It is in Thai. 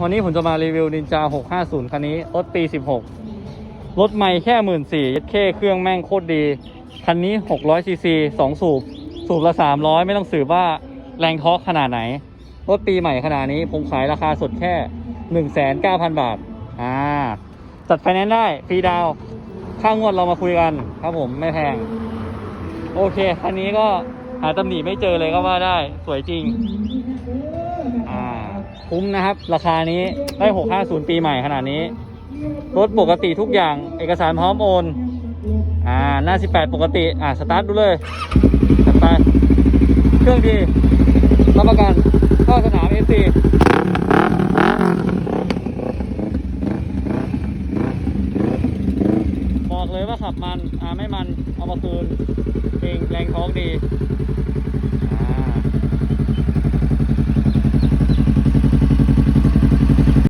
วันนี้ผมจะมารีวิวนินจา 650 คันนี้ รถปี 16 รถไม่แค่1 4ื่นสี่เคเครื่องแม่งโคตรดี คันนี้ 600ซีซี2สูบ สูบละ 300 ไม่ต้องสืบว่าแรงทอร์กขนาดไหน รถปีใหม่ขนาดนี้ ผมขายราคาสดแค่ 19,000 บาท อ่า จัดไฟแนนซ์ได้ฟรีดาวค่างวดเรามาคุยกันครับผมไม่แพง โอเค คันนี้ก็หาตำหนิไม่เจอเลยก็ว่าได้สวยจริง อ่า คุ้มนะครับ ราคานี้ได้ 650 ปีใหม่ขนาดนี้ รถปกติทุกอย่างเอกสารพร้อมโอน อ่า หน้า 18 ปกติ อ่า สตาร์ทดูเลยจัดไปเครื่องดีรับประกันเข้าสนาม FC บอกเลยว่าขับมัน อ่า ไม่มัน เอามาคืนแรงแรงโค้งดี